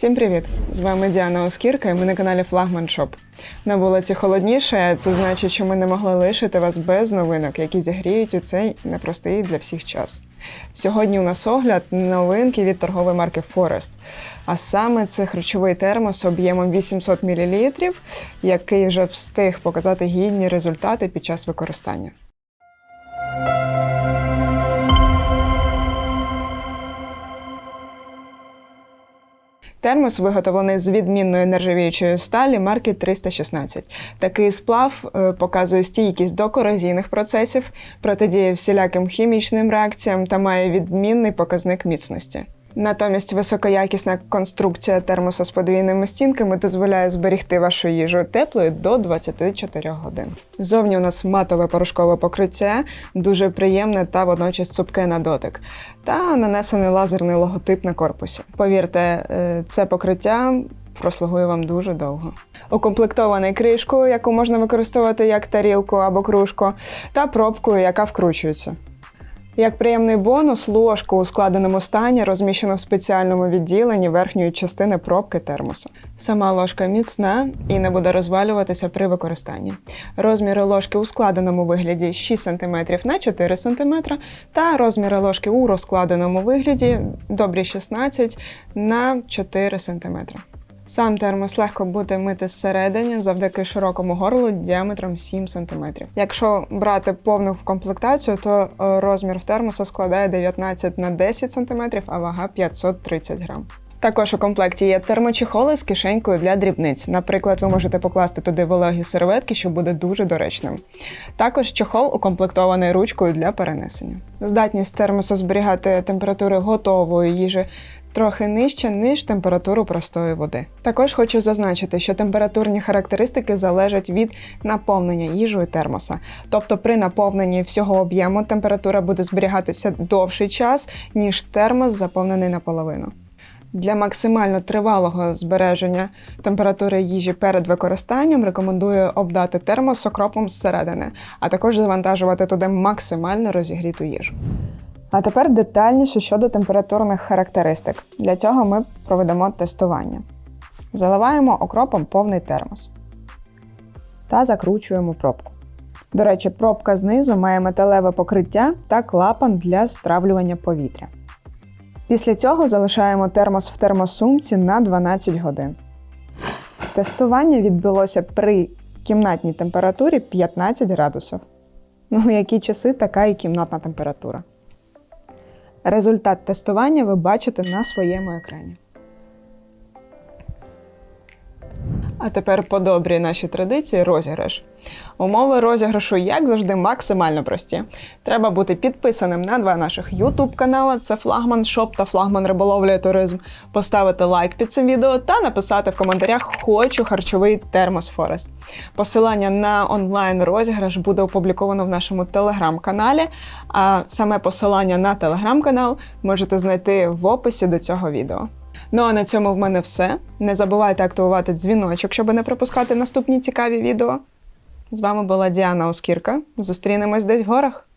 Всім привіт! З вами Діана Оскірка і ми на каналі Флагман Шоп. На вулиці холодніше, це значить, що ми не могли лишити вас без новинок, які зігріють у цей непростий для всіх час. Сьогодні у нас огляд новинки від торгової марки Forest. А саме це харчовий термос об'ємом 800 мл, який вже встиг показати гідні результати під час використання. Термос виготовлений з відмінної нержавіючої сталі марки 316. Такий сплав е, показує стійкість до корозійних процесів, протидіє всіляким хімічним реакціям та має відмінний показник міцності. Натомість високоякісна конструкція термоса з подвійними стінками дозволяє зберігти вашу їжу теплою до 24 годин. Зовні у нас матове порошкове покриття, дуже приємне та водночас цупке на дотик, та нанесений лазерний логотип на корпусі. Повірте, е, це покриття прослугує вам дуже довго. Укомплектований кришкою, яку можна використовувати як тарілку або кружку, та пробкою, яка вкручується. Як приємний бонус, ложку у складеному стані розміщено в спеціальному відділенні верхньої частини пробки термоса. Сама ложка міцна і не буде розвалюватися при використанні. Розміри ложки у складеному вигляді 6 см на 4 см та розміри ложки у розкладеному вигляді добрі 16 на 4 см. Сам термос легко буде мити зсередини завдяки широкому горлу діаметром 7 см. Якщо брати повну комплектацію, то е, розмір термоса складає 19 на 10 см, а вага 530 грам. Також у комплекті є термочехоли з кишенькою для дрібниць. Наприклад, ви можете покласти туди вологі серветки, що буде дуже доречним. Також чохол укомплектований ручкою для перенесення. Здатність термоса зберігати температури готової їжі трохи нижче, ніж температуру простої води. Також хочу зазначити, що температурні характеристики залежать від наповнення їжею термоса. Тобто при наповненні всього об'єму температура буде зберігатися довший час, ніж термос заповнений наполовину. Для максимально тривалого збереження температури їжі перед використанням рекомендую обдати термос окропом зсередини, а також завантажувати туди максимально розігріту їжу. А тепер детальніше щодо температурних характеристик. Для цього ми проведемо тестування. Заливаємо окропом повний термос та закручуємо пробку. До речі, пробка знизу має металеве покриття та клапан для стравлювання повітря. Після цього залишаємо термос в термосумці на 12 годин. Тестування відбулося при кімнатній температурі 15 градусів. Ну, у які часи така і кімнатна температура. Результат тестування ви бачите на своєму екрані. А тепер по добрій нашій традиції розіграш. Умови розіграшу, як завжди, максимально прості. Треба бути підписаним на два наших YouTube канали: це Флагман Шоп та Флагман Риболовля і Туризм. Поставити лайк під цим відео та написати в коментарях Хочу харчовий термос Форест. Посилання на онлайн розіграш буде опубліковано в нашому телеграм-каналі. А саме посилання на телеграм-канал можете знайти в описі до цього відео. Ну а на цьому в мене все. Не забувайте активувати дзвіночок, щоб не пропускати наступні цікаві відео. З вами була Діана Оскірка. Зустрінемось десь в горах.